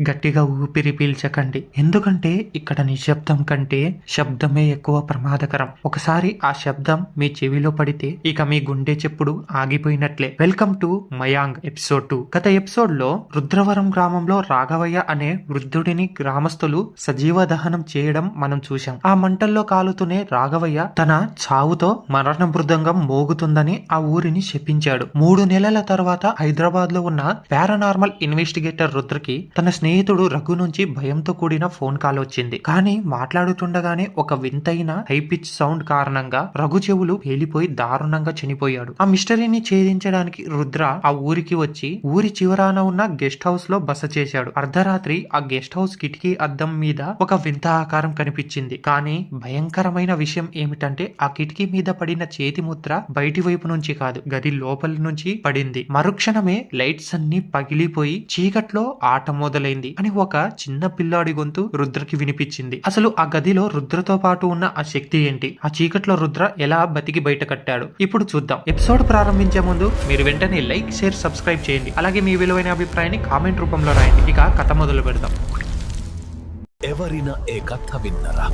గట్టిగా ఊపిరి పీల్చకండి. ఎందుకంటే ఇక్కడ నిశ్శబ్దం కంటే శబ్దమే ఎక్కువ ప్రమాదకరం. ఒకసారి ఆ శబ్దం మీ చెవిలో పడితే ఇక మీ గుండె చెప్పుడు ఆగిపోయినట్లే. Welcome to Mayang episode two గత ఎపిసోడ్లో రుద్రవరం గ్రామంలో రాఘవయ్య అనే వృద్ధుడిని గ్రామస్తులు సజీవ దహనం చేయడం మనం చూశాం. ఆ మంటల్లో కాలుతూనే రాఘవయ్య తన చావుతో మరణ మృదంగం మోగుతుందని ఆ ఊరిని శపించాడు. మూడు నెలల తర్వాత హైదరాబాద్లో ఉన్న పారానార్మల్ ఇన్వెస్టిగేటర్ రుద్రకి తన స్నేహితుడు రఘు నుంచి భయంతో కూడిన ఫోన్ కాల్ వచ్చింది. కానీ మాట్లాడుతుండగానే ఒక వింతైన హై పిచ్ సౌండ్ కారణంగా రఘు చెవులు పేలిపోయి దారుణంగా చనిపోయాడు. ఆ మిస్టరీని ఛేదించడానికి రుద్ర ఆ ఊరికి వచ్చి ఊరి చివరాన ఉన్న గెస్ట్ హౌస్లో బస చేశాడు. అర్ధరాత్రి ఆ గెస్ట్ హౌస్ కిటికీ అద్దం మీద ఒక వింత ఆకారం కనిపించింది. కానీ భయంకరమైన విషయం ఏమిటంటే ఆ కిటికీ మీద పడిన చేతి ముద్ర బయటి వైపు నుంచి కాదు గది లోపలి నుంచి పడింది. మరుక్షణమే లైట్స్ అన్ని పగిలిపోయి చీకట్లో ఆట మొదలైంది. అని ఒక చిన్న పిల్లాడి గొంతు రుద్రకి వినిపించింది. అసలు ఆ గదిలో రుద్రతో పాటు ఉన్న ఆ శక్తి ఏంటి? ఆ చీకట్లో రుద్ర ఎలా బతికి బయట కట్టాడు? ఇప్పుడు చూద్దాం. ఎపిసోడ్ ప్రారంభించే ముందు మీరు వెంటనే లైక్ షేర్ సబ్స్క్రైబ్ చేయండి. అలాగే మీ విలువైన అభిప్రాయాన్ని కామెంట్ రూపంలో రాయండి. ఇక కథ మొదలు పెడదాం. ఎవరినా ఏ కథ విన్నరా?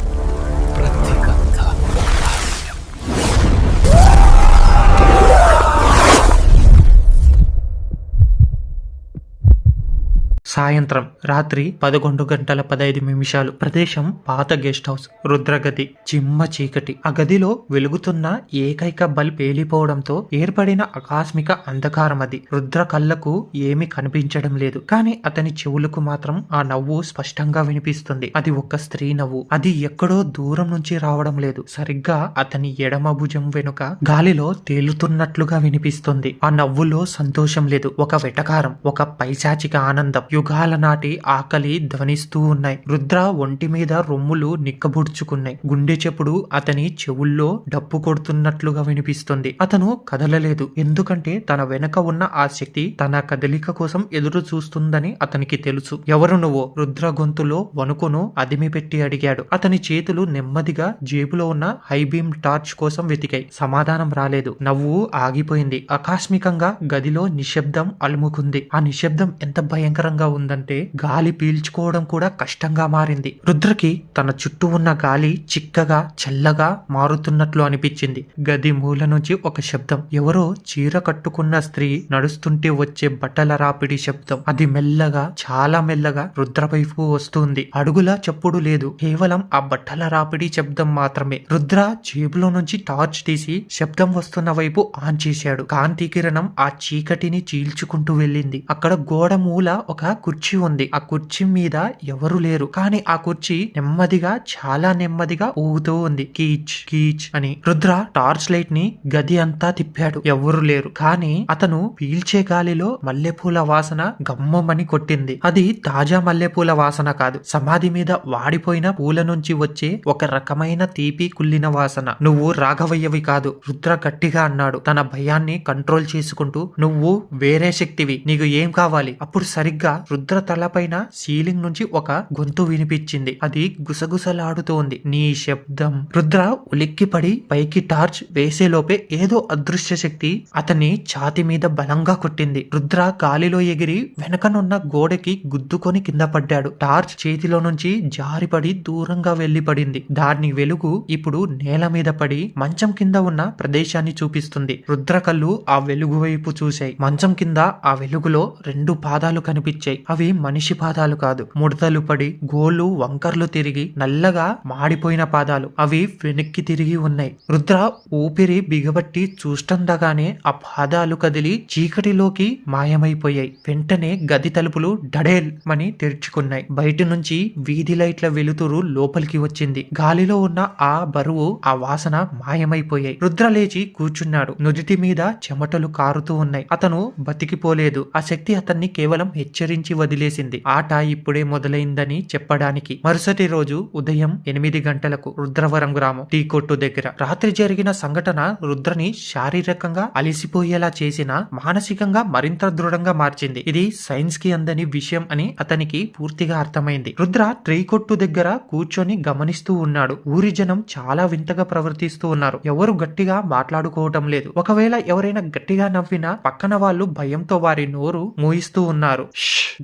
సాయంత్రం రాత్రి పదకొండు గంటల పదహైదు నిమిషాలు. ప్రదేశం పాత గెస్ట్ హౌస్. రుద్రగది చిమ్మ చీకటి. ఆ గదిలో వెలుగుతున్న ఏకైక బల్బ్ పేలిపోవడంతో ఏర్పడిన ఆకస్మిక అంధకారం అది రుద్ర కళ్ళకు ఏమి కనిపించడం లేదు. కానీ అతని చెవులకు మాత్రం ఆ నవ్వు స్పష్టంగా వినిపిస్తుంది. అది ఒక స్త్రీ నవ్వు. అది ఎక్కడో దూరం నుంచి రావడం లేదు. సరిగ్గా అతని ఎడమ భుజం వెనుక గాలిలో తేలుతున్నట్లుగా వినిపిస్తుంది. ఆ నవ్వులో సంతోషం లేదు. ఒక వెటకారం ఒక పైశాచిక ఆనందం. యుగా యుగాల నాటి ఆకలి ధ్వనిస్తూ ఉన్నాయి. రుద్ర ఒంటి మీద రొమ్ములు నిక్కబుడ్చుకున్నాయి. గుండె చెప్పుడు అతని చెవుల్లో డప్పు కొడుతున్నట్లుగా వినిపిస్తుంది. అతను కదలలేదు. ఎందుకంటే తన వెనక ఉన్న ఆ శక్తి తన కదలిక కోసం ఎదురు చూస్తుందని అతనికి తెలుసు. ఎవరు నువ్వు? రుద్ర గొంతులో వణుకును అదిమి పెట్టి అడిగాడు. అతని చేతులు నెమ్మదిగా జేబులో ఉన్న హైబీమ్ టార్చ్ కోసం వెతికాయి. సమాధానం రాలేదు. నవ్వు ఆగిపోయింది. ఆకస్మికంగా గదిలో నిశ్శబ్దం అలుముకుంది. ఆ నిశ్శబ్దం ఎంత భయంకరంగా ఉంది ఉందంటే గాలి పీల్చుకోవడం కూడా కష్టంగా మారింది. రుద్రకి తన చుట్టూ ఉన్న గాలి చిక్కగా చల్లగా మారుతున్నట్లు అనిపించింది. గది మూల నుంచి ఒక శబ్దం. ఎవరో చీర కట్టుకున్న స్త్రీ నడుస్తుంటే వచ్చే బట్టల రాపిడి శబ్దం. అది మెల్లగా చాలా మెల్లగా రుద్ర వైపు వస్తుంది. అడుగుల చప్పుడు లేదు. కేవలం ఆ బట్టల రాపిడి శబ్దం మాత్రమే. రుద్ర జేబులో నుంచి టార్చ్ తీసి శబ్దం వస్తున్న వైపు ఆన్ చేశాడు. కాంతి కిరణం ఆ చీకటిని చీల్చుకుంటూ వెళ్ళింది. అక్కడ గోడ మూల ఒక కుర్చీ కుర్చీ ఉంది. ఆ కుర్చీ మీద ఎవరు లేరు. కానీ ఆ కుర్చీ నెమ్మదిగా చాలా నెమ్మదిగా ఊగుతూ ఉంది. కీచ్ కీచ్ అని. రుద్ర టార్చ్ లైట్ని గది అంతా తిప్పాడు. ఎవరు లేరు. కానీ అతను పీల్చే గాలిలో మల్లెపూల వాసన గమ్మమని కొట్టింది. అది తాజా మల్లెపూల వాసన కాదు. సమాధి మీద వాడిపోయిన పూల నుంచి వచ్చే ఒక రకమైన తీపి కుల్లిన వాసన. నువ్వు రాఘవయ్యవి కాదు. రుద్ర గట్టిగా అన్నాడు. తన భయాన్ని కంట్రోల్ చేసుకుంటూ నువ్వు వేరే శక్తివి. నీకు ఏం కావాలి? అప్పుడు సరిగ్గా రుద్ర తలపైన సీలింగ్ నుంచి ఒక గొంతు వినిపించింది. అది గుసగుసలాడుతోంది నీ శబ్దం. రుద్ర ఉలిక్కిపడి పైకి టార్చ్ వేసేలోపే ఏదో అదృశ్య శక్తి అతని ఛాతి మీద బలంగా కొట్టింది. రుద్ర గాలిలో ఎగిరి వెనకనున్న గోడకి గుద్దుకొని కింద పడ్డాడు. టార్చ్ చేతిలో నుంచి జారిపడి దూరంగా వెళ్ళి పడింది దాని వెలుగు ఇప్పుడు నేల మీద పడి మంచం కింద ఉన్న ప్రదేశాన్ని చూపిస్తుంది. రుద్ర కళ్ళు ఆ వెలుగు వైపు చూశాయి. మంచం కింద ఆ వెలుగులో రెండు పాదాలు కనిపించాయి. అవి మనిషి పాదాలు కాదు. ముడతలు పడి గోళ్ళు వంకర్లు తిరిగి నల్లగా మాడిపోయిన పాదాలు. అవి వెనక్కి తిరిగి ఉన్నాయి. రుద్ర ఊపిరి బిగబట్టి చూస్తుండగానే ఆ పాదాలు కదిలి చీకటిలోకి మాయమైపోయాయి. వెంటనే గది తలుపులు డడేల్ మని తెరుచుకున్నాయి. బయట నుంచి వీధి లైట్ల వెలుతురు లోపలికి వచ్చింది. గాలిలో ఉన్న ఆ బరువు ఆ వాసన మాయమైపోయాయి. రుద్ర లేచి కూర్చున్నాడు. నుదిటి మీద చెమటలు కారుతూ ఉన్నాయి. అతను బతికిపోలేదు. ఆ శక్తి అతన్ని కేవలం హెచ్చరించి వదిలేసింది. ఆట ఇప్పుడే మొదలైందని చెప్పడానికి మరుసటి రోజు ఉదయం ఎనిమిది గంటలకు రుద్రవరం గ్రామం టీ కొట్టు దగ్గర రాత్రి జరిగిన సంఘటన రుద్రని శారీరకంగా అలిసిపోయేలా చేసిన మానసికంగా మరింత దృఢంగా మార్చింది. ఇది సైన్స్కి అందని విషయం అని అతనికి పూర్తిగా అర్థమైంది. రుద్ర ట్రీ కొట్టు దగ్గర కూర్చొని గమనిస్తూ ఉన్నాడు. ఊరి జనం చాలా వింతగా ప్రవర్తిస్తూ ఉన్నారు. ఎవరు గట్టిగా మాట్లాడుకోవటం లేదు. ఒకవేళ ఎవరైనా గట్టిగా నవ్వినా పక్కన వాళ్ళు భయంతో వారి నోరు మూయిస్తూ ఉన్నారు.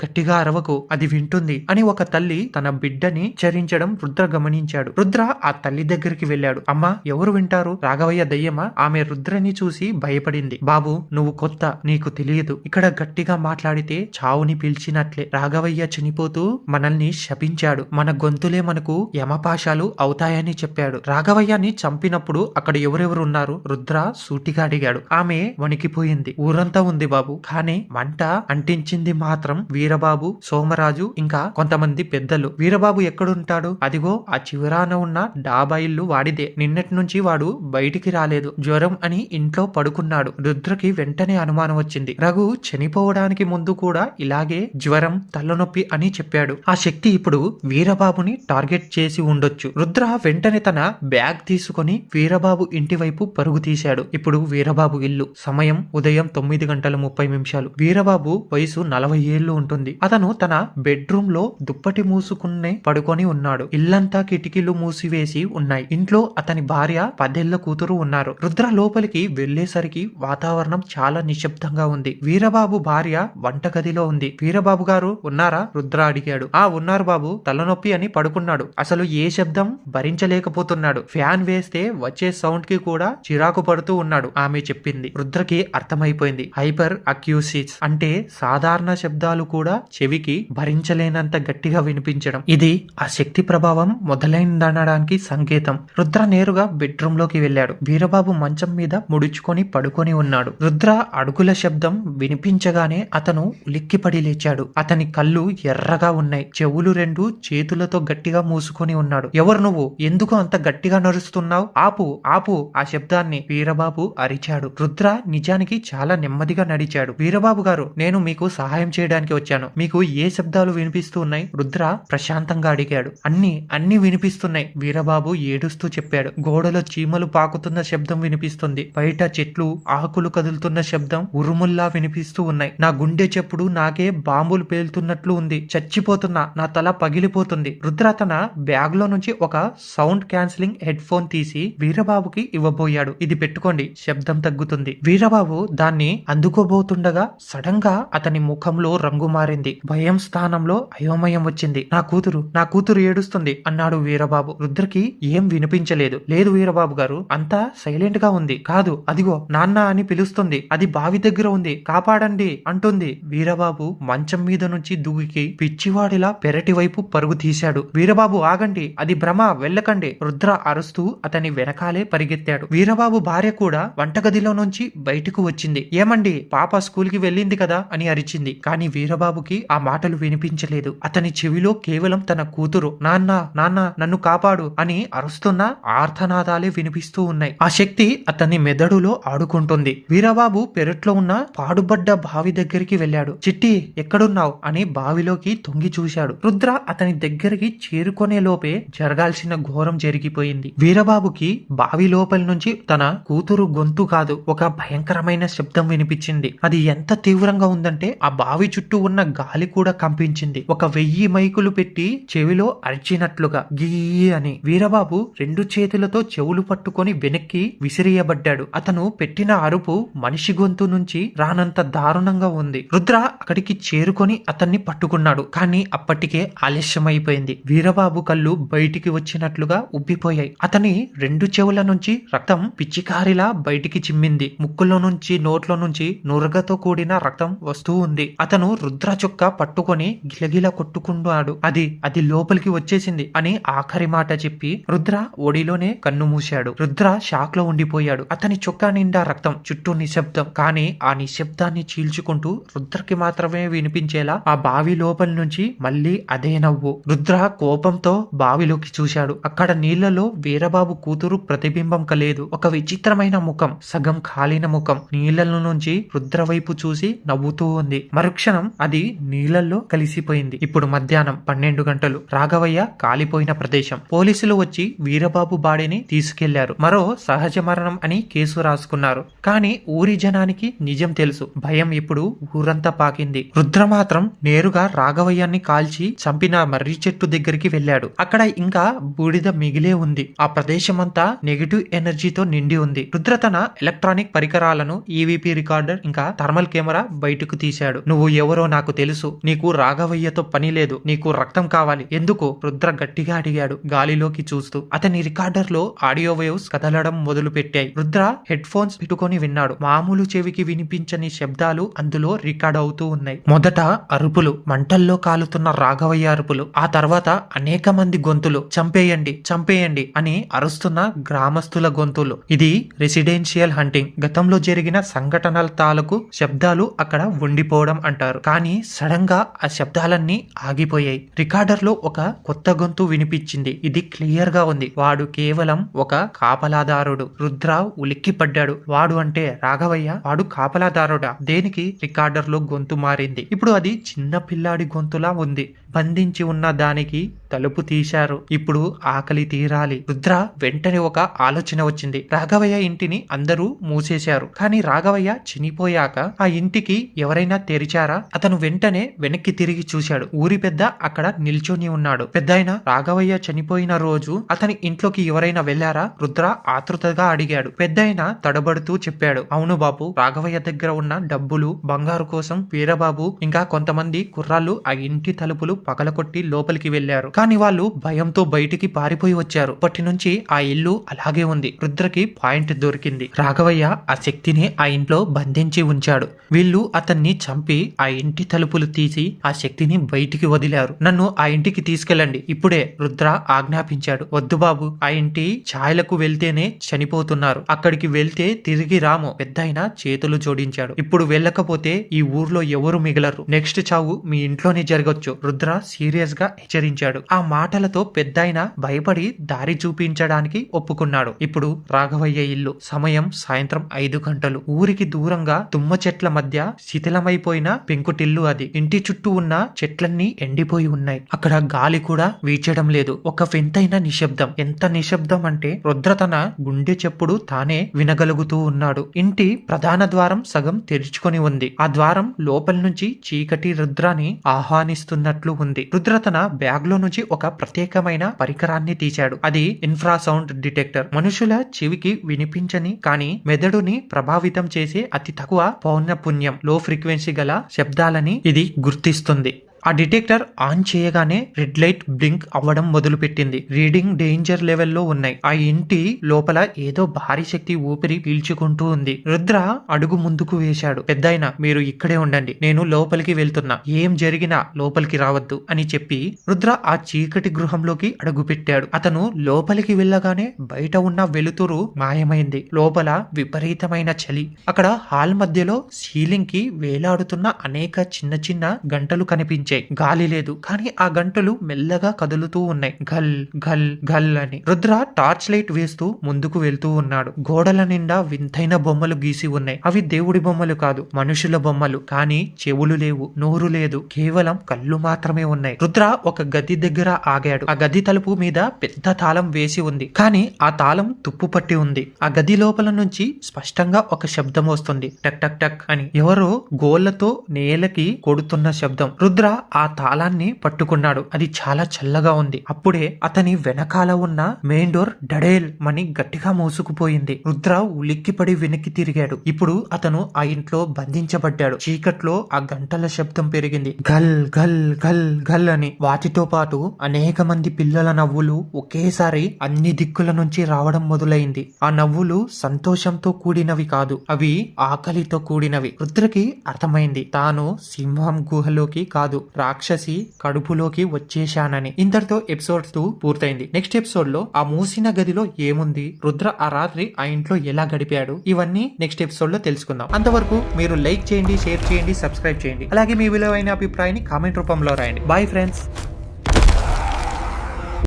గట్టిగా అరవకు అది వింటుంది అని ఒక తల్లి తన బిడ్డని చరించడం రుద్ర గమనించాడు. రుద్ర ఆ తల్లి దగ్గరికి వెళ్ళాడు. అమ్మా ఎవరు వింటారు? రాఘవయ్య దయ్యమా ఆమె రుద్రని చూసి భయపడింది. బాబు నువ్వు కొత్త నీకు తెలియదు. ఇక్కడ గట్టిగా మాట్లాడితే చావుని పిలిచినట్లే. రాఘవయ్య చనిపోతూ మనల్ని శపించాడు. మన గొంతులే మనకు యమపాశాలు అవుతాయని చెప్పాడు. రాఘవయ్యని చంపినప్పుడు అక్కడ ఎవరెవరు ఉన్నారు? రుద్ర సూటిగా అడిగాడు. ఆమె వణికిపోయింది. ఊరంతా ఉంది బాబు. కానీ మంట అంటించింది మాత్రం వీర వీరబాబు సోమరాజు ఇంకా కొంతమంది పెద్దలు. వీరబాబు ఎక్కడుంటాడు? అదిగో ఆ చివరాన ఉన్న డాబా ఇల్లు వాడిదే. నిన్నటి నుంచి వాడు బయటికి రాలేదు. జ్వరం అని ఇంట్లో పడుకున్నాడు. రుద్రకి వెంటనే అనుమానం వచ్చింది. రఘు చనిపోవడానికి ముందు కూడా ఇలాగే జ్వరం తలనొప్పి అని చెప్పాడు. ఆ శక్తి ఇప్పుడు వీరబాబుని టార్గెట్ చేసి ఉండొచ్చు. రుద్ర వెంటనే తన బ్యాగ్ తీసుకొని వీరబాబు ఇంటి వైపు పరుగు తీశాడు. ఇప్పుడు వీరబాబు ఇల్లు. సమయం ఉదయం తొమ్మిది గంటల ముప్పై నిమిషాలు. వీరబాబు వయసు నలభై ఏళ్ళు ఉంటుంది. అతను తన బెడ్రూమ్లో దుప్పటి మూసుకునే పడుకొని ఉన్నాడు. ఇల్లంతా కిటికీలు మూసివేసి ఉన్నాయి. ఇంట్లో అతని భార్య పదేళ్ళ కూతురు ఉన్నారు. రుద్ర లోపలికి వెళ్ళేసరికి వాతావరణం చాలా నిశ్శబ్దంగా ఉంది. వీరబాబు భార్య వంటగదిలో ఉంది. వీరబాబు గారు ఉన్నారా? రుద్ర అడిగాడు. ఆ ఉన్నారు బాబు. తలనొప్పి అని పడుకున్నాడు. అసలు ఏ శబ్దం భరించలేకపోతున్నాడు. ఫ్యాన్ వేస్తే వచ్చే సౌండ్కి కూడా చిరాకు పడుతూ ఉన్నాడు ఆమె చెప్పింది. రుద్రకి అర్థమైపోయింది. హైపర్ అక్యూసిస్ అంటే సాధారణ శబ్దాలు కూడా చెవికి భరించలేనంత గట్టిగా వినిపించడం. ఇది ఆ శక్తి ప్రభావం మొదలైందనడానికి సంకేతం. రుద్ర నేరుగా బెడ్రూమ్లోకి వెళ్ళాడు. వీరబాబు మంచం మీద ముడుచుకొని పడుకొని ఉన్నాడు. రుద్ర అడుగుల శబ్దం వినిపించగానే అతను ఉలిక్కిపడి లేచాడు. అతని కళ్ళు ఎర్రగా ఉన్నాయి. చెవులు రెండు చేతులతో గట్టిగా మూసుకొని ఉన్నాడు. ఎవరు నువ్వు? ఎందుకు అంత గట్టిగా నడుస్తున్నావు? ఆపు ఆపు ఆ శబ్దాన్ని వీరబాబు అరిచాడు. రుద్ర నిజానికి చాలా నెమ్మదిగా నడిచాడు. వీరబాబు గారు నేను మీకు సహాయం చేయడానికి వచ్చాను. మీకు ఏ శబ్దాలు వినిపిస్తూ ఉన్నాయి? రుద్ర ప్రశాంతంగా అడిగాడు. అన్ని అన్ని వినిపిస్తున్నాయి. వీరబాబు ఏడుస్తూ చెప్పాడు. గోడలో చీమలు పాకుతున్న శబ్దం వినిపిస్తుంది. బయట చెట్లు ఆకులు కదులుతున్న శబ్దం ఉరుముల్లా వినిపిస్తూ ఉన్నాయి. నా గుండె చెప్పుడు నాకే బాంబులు పేలుతున్నట్లు ఉంది. చచ్చిపోతున్నా. నా తల పగిలిపోతుంది. రుద్ర తన బ్యాగ్లో నుంచి ఒక సౌండ్ క్యాన్సిలింగ్ హెడ్ ఫోన్ తీసి వీరబాబుకి ఇవ్వబోయాడు. ఇది పెట్టుకోండి. శబ్దం తగ్గుతుంది. వీరబాబు దాన్ని అందుకోబోతుండగా సడన్గా అతని ముఖంలో రంగు మారింది భయం స్థానంలో అయోమయం వచ్చింది. నా కూతురు నా కూతురు ఏడుస్తుంది. అన్నాడు వీరబాబు. రుద్రకి ఏం వినిపించలేదు. లేదు వీరబాబు గారు అంతా సైలెంట్గా ఉంది. కాదు అదిగో నాన్న అని పిలుస్తుంది. అది బావి దగ్గర ఉంది. కాపాడండి అంటుంది. వీరబాబు మంచం మీద నుంచి దూకి పిచ్చివాడిలా పెరటి వైపు పరుగు తీశాడు. వీరబాబు ఆగండి. అది భ్రమ వెళ్ళకండి. రుద్ర అరుస్తూ అతని వెనకాలే పరిగెత్తాడు. వీరబాబు భార్య కూడా వంటగదిలో నుంచి బయటకు వచ్చింది. ఏమండి పాప స్కూల్కి వెళ్ళింది కదా అని అరిచింది. కానీ వీరబాబు బాబుకి ఆ మాటలు వినిపించలేదు. అతని చెవిలో కేవలం తన కూతురు నాన్న నాన్న నన్ను కాపాడు అని అరుస్తున్న ఆర్తనాదాలే వినిపిస్తూ ఉన్నాయి. ఆ శక్తి అతని మెదడులో ఆడుకుంటుంది. వీరబాబు పెరట్లో ఉన్న పాడుబడ్డ బావి దగ్గరికి వెళ్ళాడు. చిట్టి ఎక్కడున్నావు? అని బావిలోకి తొంగి చూశాడు. రుద్ర అతని దగ్గరికి చేరుకునే లోపే జరగాల్సిన ఘోరం జరిగిపోయింది. వీరబాబుకి బావి లోపలి నుంచి తన కూతురు గొంతు కాదు ఒక భయంకరమైన శబ్దం వినిపించింది. అది ఎంత తీవ్రంగా ఉందంటే ఆ బావి చుట్టూ ఉన్న గాలి కూడా కంపించింది. ఒక వెయ్యి మైకులు పెట్టి చెవిలో అరిచినట్లుగా గీ అని వీరబాబు రెండు చేతులతో చెవులు పట్టుకొని వెనక్కి విసిరియబడ్డాడు. అతను పెట్టిన అరుపు మనిషి గొంతు నుంచి రానంత దారుణంగా ఉంది. రుద్ర అక్కడికి చేరుకొని అతన్ని పట్టుకున్నాడు. కానీ అప్పటికే ఆలస్యమైపోయింది. వీరబాబు కళ్ళు బయటికి వచ్చినట్లుగా ఉబ్బిపోయాయి. అతని రెండు చెవుల నుంచి రక్తం పిచ్చికారిలా బయటికి చిమ్మింది. ముక్కులో నుంచి నోట్లో నుంచి నురగతో కూడిన రక్తం వస్తూ ఉంది. అతను రుద్ర చొక్కా పట్టుకొని గిలగిల కొట్టుకున్నాడు అది అది లోపలికి వచ్చేసింది అని ఆఖరి మాట చెప్పి రుద్ర ఒడిలోనే కన్ను మూశాడు. రుద్ర షాక్లో ఉండిపోయాడు. అతని చొక్కా నిండా రక్తం చుట్టూ నిశ్శబ్దం. కానీ ఆ నిశ్శబ్దాన్ని చీల్చుకుంటూ రుద్రకి మాత్రమే వినిపించేలా ఆ బావి లోపల నుంచి మళ్ళీ అదే నవ్వు. రుద్ర కోపంతో బావిలోకి చూశాడు. అక్కడ నీళ్ళలో వీరబాబు కూతురు ప్రతిబింబం కలేదు. ఒక విచిత్రమైన ముఖం సగం కాలిన ముఖం నీళ్ళలో నుంచి రుద్ర వైపు చూసి నవ్వుతూ ఉంది. మరుక్షణం అది నీళ్ళలో కలిసిపోయింది. ఇప్పుడు మధ్యాహ్నం పన్నెండు గంటలు రాఘవయ్య కాలిపోయిన ప్రదేశం. పోలీసులు వచ్చి వీరబాబు బాడీని తీసుకెళ్ళారు. మరో సహజ మరణం అని కేసు రాసుకున్నారు. కానీ ఊరి జనానికి నిజం తెలుసు. భయం ఇప్పుడు ఊరంతా పాకింది. రుద్ర మాత్రం నేరుగా రాఘవయ్యాన్ని కాల్చి చంపిన మర్రి చెట్టు దగ్గరికి వెళ్ళాడు. అక్కడ ఇంకా బూడిద మిగిలే ఉంది. ఆ ప్రదేశమంతా నెగిటివ్ ఎనర్జీతో నిండి ఉంది. రుద్ర తన ఎలక్ట్రానిక్ పరికరాలను ఈవీపీ రికార్డర్ ఇంకా థర్మల్ కెమెరా బయటకు తీశాడు. నువ్వు ఎవరో నాకు తెలుసు. నీకు రాఘవయ్యతో పని లేదు. నీకు రక్తం కావాలి. ఎందుకు? రుద్ర గట్టిగా అడిగాడు. గాలిలోకి చూస్తూ. అతని రికార్డర్లో ఆడియో వేవ్స్ కదలడం మొదలు పెట్టాయి రుద్ర హెడ్ ఫోన్స్ పెట్టుకొని విన్నాడు. మామూలు చెవికి వినిపించని శబ్దాలు అందులో రికార్డ్ అవుతూ ఉన్నాయి. మొదట అరుపులు. మంటల్లో కాలుతున్న రాఘవయ్య అరుపులు. ఆ తర్వాత అనేక మంది గొంతులు. చంపేయండి చంపేయండి అని అరుస్తున్న గ్రామస్తుల గొంతులు. ఇది రెసిడెన్షియల్ హంటింగ్. గతంలో జరిగిన సంఘటనల తాలూకు శబ్దాలు అక్కడ ఉండిపోవడం అంటారు. కానీ సడన్గా ఆ శబ్దాలన్నీ ఆగిపోయాయి. రికార్డర్లో ఒక కొత్త గొంతు వినిపించింది. ఇది క్లియర్గా ఉంది. వాడు కేవలం ఒక కాపలాదారుడు. రుద్ర ఉలిక్కిపడ్డాడు. వాడు అంటే రాఘవయ్య. వాడు కాపలాదారుడా. దేనికి రికార్డర్లో గొంతు మారింది? ఇప్పుడు అది చిన్న పిల్లాడి గొంతులా ఉంది. బంధించి ఉన్న దానికి తలుపు తీశారు. ఇప్పుడు ఆకలి తీరాలి. రుద్ర వెంటనే ఒక ఆలోచన వచ్చింది. రాఘవయ్య ఇంటిని అందరూ మూసేశారు. కానీ రాఘవయ్య చనిపోయాక ఆ ఇంటికి ఎవరైనా తెరిచారా? అతను వెంటనే వెనక్కి తిరిగి చూశాడు. ఊరి పెద్ద అక్కడ నిల్చొని ఉన్నాడు. పెద్దాయన రాఘవయ్య చనిపోయిన రోజు అతని ఇంట్లోకి ఎవరైనా వెళ్ళారా రుద్ర ఆతృతగా అడిగాడు. పెద్దాయన తడబడుతూ చెప్పాడు. అవును బాబు రాఘవయ్య దగ్గర ఉన్న డబ్బులు బంగారు కోసం వీరబాబు ఇంకా కొంతమంది కుర్రాళ్ళు ఆ ఇంటి తలుపులు పగలకొట్టి లోపలికి వెళ్ళారు కానీ వాళ్ళు భయంతో బయటికి పారిపోయి వచ్చారు. అప్పటి నుంచి ఆ ఇల్లు అలాగే ఉంది. రుద్రకి పాయింట్ దొరికింది. రాఘవయ్య ఆ శక్తిని ఆ ఇంట్లో బంధించి ఉంచాడు. వీళ్ళు అతన్ని చంపి ఆ ఇంటి తలుపులు తీసి ఆ శక్తిని బయటికి వదిలారు. నన్ను ఆ ఇంటికి తీసుకెళ్ళండి. ఇప్పుడే రుద్ర ఆజ్ఞాపించాడు. వద్దు బాబు ఆ ఇంటి ఛాయలకు వెళ్తేనే చనిపోతున్నారు. అక్కడికి వెళ్తే తిరిగి రాము. పెద్దయిన చేతులు జోడించాడు. ఇప్పుడు వెళ్ళకపోతే ఈ ఊర్లో ఎవరు మిగలరు. నెక్స్ట్ చావు మీ ఇంట్లోనే జరగొచ్చు. రుద్ర సీరియస్గా హెచ్చరించాడు. ఆ మాటలతో పెద్దాయన భయపడి దారి చూపించడానికి ఒప్పుకున్నాడు. ఇప్పుడు రాఘవయ్య ఇల్లు. సమయం సాయంత్రం ఐదు గంటలు. ఊరికి దూరంగా తుమ్మ చెట్ల మధ్య శిథిలమైపోయిన పెంకుటిల్లు అది. ఇంటి చుట్టూ ఉన్న చెట్లన్నీ ఎండిపోయి ఉన్నాయి. అక్కడ గాలి కూడా వీచడం లేదు. ఒక వింతైన నిశ్శబ్దం. ఎంత నిశ్శబ్దం అంటే రుద్ర తన గుండె చెప్పుడు తానే వినగలుగుతూ ఉన్నాడు. ఇంటి ప్రధాన ద్వారం సగం తెరుచుకొని ఉంది. ఆ ద్వారం లోపల నుంచి చీకటి రుద్రాని ఆహ్వానిస్తున్నట్లు ఉంది. రుద్ర తన బ్యాగ్లో నుంచి ఒక ప్రత్యేకమైన పరికరాన్ని తీశాడు. అది ఇన్ఫ్రాసౌండ్ డిటెక్టర్. మనుషుల చెవికి వినిపించని కానీ మెదడుని ప్రభావితం చేసే అతి తక్కువ పౌనఃపున్యం లో ఫ్రీక్వెన్సీ గల శబ్దాలని ఇది గుర్తిస్తుంది. ఆ డిటెక్టర్ ఆన్ చేయగానే రెడ్ లైట్ బ్లింక్ అవ్వడం మొదలుపెట్టింది. రీడింగ్ డేంజర్ లెవెల్లో ఉన్నాయి. ఆ ఇంటి లోపల ఏదో భారీ శక్తి ఊపిరి పీల్చుకుంటూ ఉంది. రుద్ర అడుగు ముందుకు వేశాడు. పెద్దయిన మీరు ఇక్కడే ఉండండి. నేను లోపలికి వెళ్తున్నా. ఏం జరిగినా లోపలికి రావద్దు అని చెప్పి రుద్ర ఆ చీకటి గృహంలోకి అడుగు పెట్టాడు అతను లోపలికి వెళ్ళగానే బయట ఉన్న వెలుతురు మాయమైంది. లోపల విపరీతమైన చలి. అక్కడ హాల్ మధ్యలో సీలింగ్కి వేలాడుతున్న అనేక చిన్న చిన్న గంటలు కనిపించాయి. గాలి లేదు. కానీ ఆ గంటలు మెల్లగా కదులుతూ ఉన్నాయి. ఘల్ ఘల్ ఘల్ అని. రుద్ర టార్చ్ లైట్ వేస్తూ ముందుకు వెళ్తూ ఉన్నాడు. గోడల నిండా వింతైన బొమ్మలు గీసి ఉన్నాయి. అవి దేవుడి బొమ్మలు కాదు మనుషుల బొమ్మలు. కానీ చెవులు లేవు నోరు లేదు. కేవలం కళ్ళు మాత్రమే ఉన్నాయి. రుద్ర ఒక గది దగ్గర ఆగాడు. ఆ గది తలుపు మీద పెద్ద తాళం వేసి ఉంది. కానీ ఆ తాళం తుప్పు పట్టి ఉంది. ఆ గది లోపల నుంచి స్పష్టంగా ఒక శబ్దం వస్తుంది. టక్ టక్ టక్ అని. ఎవరో గోళ్ళతో నేలకి కొడుతున్న శబ్దం. రుద్ర ఆ తాళాన్ని పట్టుకున్నాడు. అది చాలా చల్లగా ఉంది. అప్పుడే అతని వెనకాల ఉన్న మెయిన్ డోర్ డడేల్ మని గట్టిగా మోసుకుపోయింది. రుద్ర ఉలిక్కిపడి వెనక్కి తిరిగాడు. ఇప్పుడు అతను ఆ ఇంట్లో బంధించబడ్డాడు. చీకట్లో ఆ గంటల శబ్దం పెరిగింది. గల్ గల్ గల్ గల్ అని వాటితో పాటు అనేక మంది పిల్లల నవ్వులు ఒకేసారి అన్ని దిక్కుల నుంచి రావడం మొదలైంది. ఆ నవ్వులు సంతోషంతో కూడినవి కాదు అవి ఆకలితో కూడినవి. రుద్రకి అర్థమైంది. తాను సింహం గుహలోకి కాదు రాక్షసి కడుపులోకి వచ్చేశానని ఇంతటితో ఎపిసోడ్ టూ పూర్తయింది. నెక్స్ట్ ఎపిసోడ్లో ఆ మూసిన గదిలో ఏముంది? రుద్ర ఆ రాత్రి ఆ ఇంట్లో ఎలా గడిపాడు? ఇవన్నీ నెక్స్ట్ ఎపిసోడ్లో తెలుసుకుందాం. అంతవరకు మీరు లైక్ చేయండి షేర్ చేయండి సబ్స్క్రైబ్ చేయండి. అలాగే మీ విలువైన అభిప్రాయాన్ని కామెంట్ రూపంలో రాయండి. Bye friends